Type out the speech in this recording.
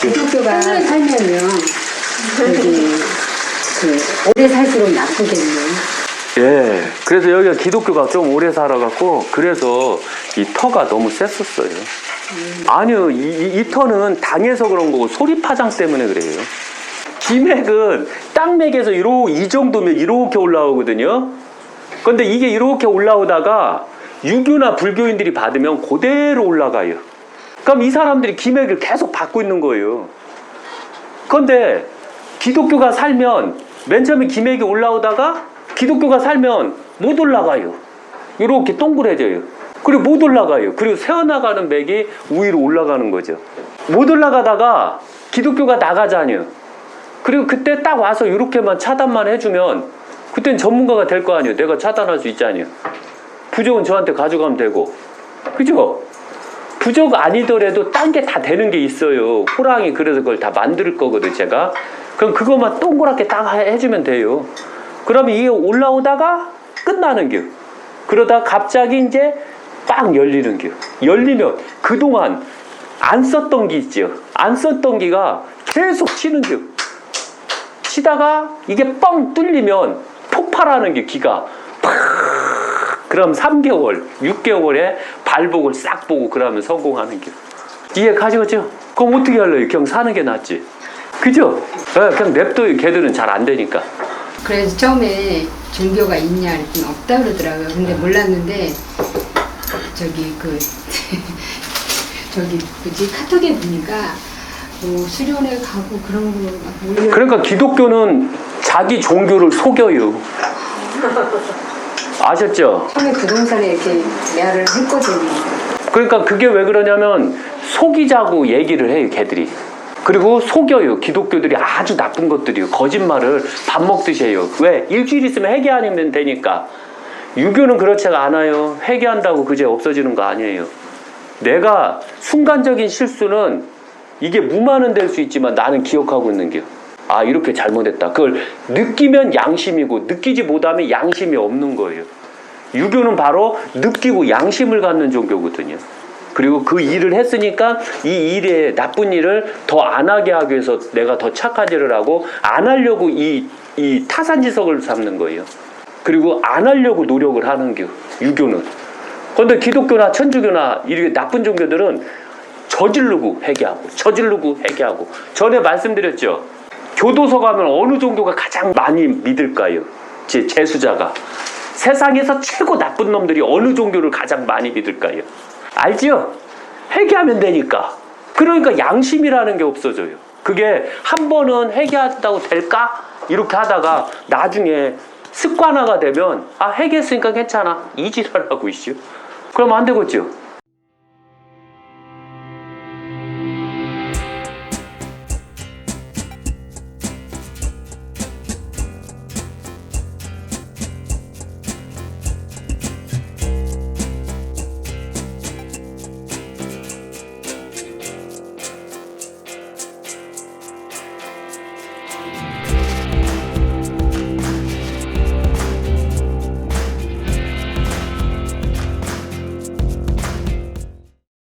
기독교가 살면요 여기 그 오래 살수록 나쁘겠네요. 예. 그래서 여기가 기독교가 좀 오래 살아갖고 그래서 이 터가 너무 셌었어요. 아니요, 이, 이, 이 터는 당해서 그런 거고 소리 파장 때문에 그래요. 기맥은 땅맥에서 이로 이 정도면 이렇게 올라오거든요. 근데 이게 이렇게 올라오다가 유교나 불교인들이 받으면 그대로 올라가요. 그럼 이 사람들이 기맥을 계속 받고 있는 거예요. 그런데 기독교가 살면 맨 처음에 기맥이 올라오다가 기독교가 살면 못 올라가요. 이렇게 동그래져요. 그리고 못 올라가요. 그리고 새어나가는 맥이 위로 올라가는 거죠. 못 올라가다가 기독교가 나가잖아요. 그리고 그때 딱 와서 이렇게만 차단만 해주면 그땐 전문가가 될 거 아니에요. 내가 차단할 수 있잖아요. 부족은 저한테 가져가면 되고. 그죠? 부족 아니더라도 딴 게 다 되는 게 있어요. 호랑이 그래서 그걸 다 만들 거거든, 제가. 그럼 그것만 동그랗게 딱 해주면 돼요. 그러면 이게 올라오다가 끝나는 겨. 그러다 갑자기 이제 빵 열리는 겨. 열리면 그동안 안 썼던 기 있죠. 안 썼던 기가 계속 치는 겨. 치다가 이게 뻥 뚫리면 폭발하는 게 기가 팍 그럼 3개월, 6개월에 발복을 싹 보고 그러면 성공하는 게 이해 가시겠죠? 그럼 어떻게 할래요? 그냥 사는 게 낫지. 그죠? 예, 그냥 냅둬요. 걔들은 잘 안 되니까. 그래서 처음에 종교가 있냐 그랬더니 없다 그러더라고요. 근데 몰랐는데 저기 그 저기 뭐지 카톡에 보니까 뭐 수련회 가고 그런 거막 올려. 그러니까 기독교는 자기 종교를 속여요. 아셨죠? 처음에 부동산에 이렇게 매화를 했거든요. 그러니까 그게 왜 그러냐면 속이자고 얘기를 해요, 걔들이. 그리고 속여요. 기독교들이 아주 나쁜 것들이요. 거짓말을 밥 먹듯이 해요. 왜? 일주일 있으면 회개 아니면 되니까. 유교는 그렇지가 않아요. 회개한다고 그제 없어지는 거 아니에요. 내가 순간적인 실수는 이게 무마는 될수 있지만 나는 기억하고 있는 게. 아, 이렇게 잘못했다. 그걸 느끼면 양심이고 느끼지 못하면 양심이 없는 거예요. 유교는 바로 느끼고 양심을 갖는 종교거든요. 그리고 그 일을 했으니까 이 일에 나쁜 일을 더 안 하게 하기 위해서 내가 더 착한 일을 하고 안 하려고 이, 이 타산지석을 삼는 거예요. 그리고 안 하려고 노력을 하는 게 유교는. 그런데 기독교나 천주교나 이렇게 나쁜 종교들은 저지르고 회개하고 저지르고 회개하고 전에 말씀드렸죠. 교도소 가면 어느 종교가 가장 많이 믿을까요? 제 제수자가 세상에서 최고 나쁜 놈들이 어느 종교를 가장 많이 믿을까요? 알지요? 회개하면 되니까. 그러니까 양심이라는 게 없어져요. 그게 한 번은 회개한다고 될까? 이렇게 하다가 나중에 습관화가 되면 아 회개했으니까 괜찮아 이 지랄하고 있죠. 그럼 안 되겠죠.